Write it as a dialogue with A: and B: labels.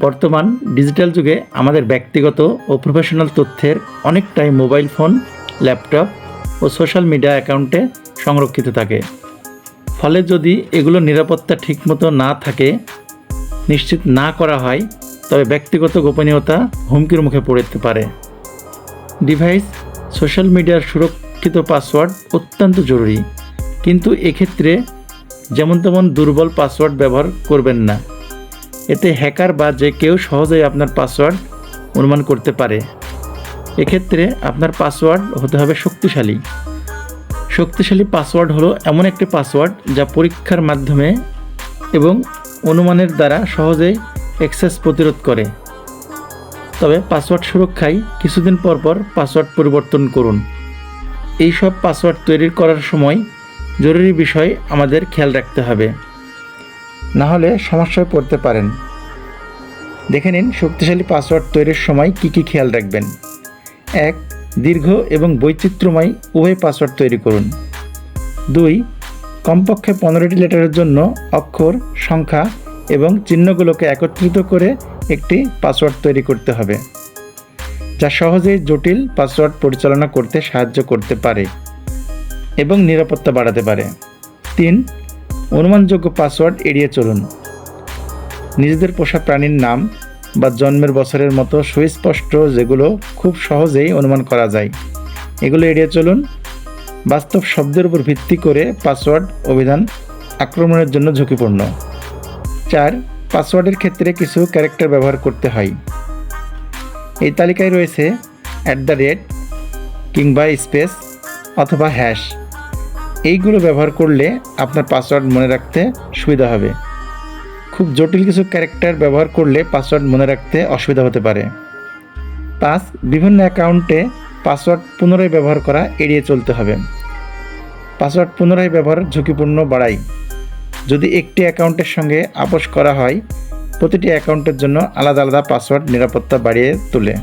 A: বর্তমান ডিজিটাল যুগে আমাদের ব্যক্তিগত ও প্রফেশনাল তথ্যের অনেকটাই মোবাইল ফোন, ল্যাপটপ ও সোশ্যাল মিডিয়া অ্যাকাউন্টে সংরক্ষিত থাকে। ফলে যদি এগুলো নিরাপত্তা ঠিকমতো না থাকে, নিশ্চিত না করা হয়, তবে ব্যক্তিগত গোপনীয়তা হুমকির মুখে পড়তে পারে। ডিভাইস সোশ্যাল মিডিয়ার সুরক্ষিত পাসওয়ার্ড অত্যন্ত জরুরি। কিন্তু এক্ষেত্রে যেমন তেমন দুর্বল পাসওয়ার্ড ব্যবহার করবেন না। এতে হ্যাকার বা যে কেউ সহজেই আপনার পাসওয়ার্ড অনুমান করতে পারে। এক্ষেত্রে আপনার পাসওয়ার্ড হতে হবে শক্তিশালী। শক্তিশালী পাসওয়ার্ড হলো এমন একটি পাসওয়ার্ড যা পরীক্ষার মাধ্যমে এবং অনুমানের দ্বারা সহজেই অ্যাক্সেস প্রতিরোধ করে। তবে পাসওয়ার্ড সুরক্ষায় কিছুদিন পর পর পাসওয়ার্ড পরিবর্তন করুন। এই সব পাসওয়ার্ড তৈরি করার সময় জরুরি বিষয় আমাদের খেয়াল রাখতে হবে। না হলে সমস্যায় পড়তে পারেন। দেখে নিন শক্তিশালী পাসওয়ার্ড তৈরির সময় কী কী খেয়াল রাখবেন। এক, দীর্ঘ এবং বৈচিত্র্যময় উভয় পাসওয়ার্ড তৈরি করুন। দুই, কমপক্ষে পনেরোটি লেটারের জন্য অক্ষর, সংখ্যা এবং চিহ্নগুলোকে একত্রিত করে একটি পাসওয়ার্ড তৈরি করতে হবে, যা সহজেই জটিল পাসওয়ার্ড পরিচালনা করতে সাহায্য করতে পারে এবং নিরাপত্তা বাড়াতে পারে। তিন অনুমানযোগ্য পাসওয়ার্ড এড়িয়ে চলুন। নিজেদের পোষা প্রাণীর নাম বা জন্মের বছরের মতো সুস্পষ্ট যেগুলো খুব সহজেই অনুমান করা যায়। এগুলো এড়িয়ে চলুন। বাস্তব শব্দের উপর ভিত্তি করে পাসওয়ার্ড অভিধান আক্রমণের জন্য ঝুঁকিপূর্ণ। চার, পাসওয়ার্ডের ক্ষেত্রে কিছু ক্যারেক্টার ব্যবহার করতে হয়। এই তালিকায় রয়েছে অ্যাট দ্য রেট, কিংবা স্পেস, অথবা হ্যাশ। এইগুলো ব্যবহার করলে আপনার পাসওয়ার্ড মনে রাখতে সুবিধা হবে। খুব জটিল কিছু ক্যারেক্টার ব্যবহার করলে পাসওয়ার্ড মনে রাখতে অসুবিধা হতে পারে। পাঁচ, বিভিন্ন অ্যাকাউন্টে পাসওয়ার্ড পুনরায় ব্যবহার করা এড়িয়ে চলতে হবে। পাসওয়ার্ড পুনরায় ব্যবহার ঝুঁকিপূর্ণ বাড়ায় যদি একটি অ্যাকাউন্টের সঙ্গে আপোষ করা হয়, প্রতিটি অ্যাকাউন্টের জন্য আলাদা আলাদা পাসওয়ার্ড নিরাপত্তা বাড়িয়ে তোলে।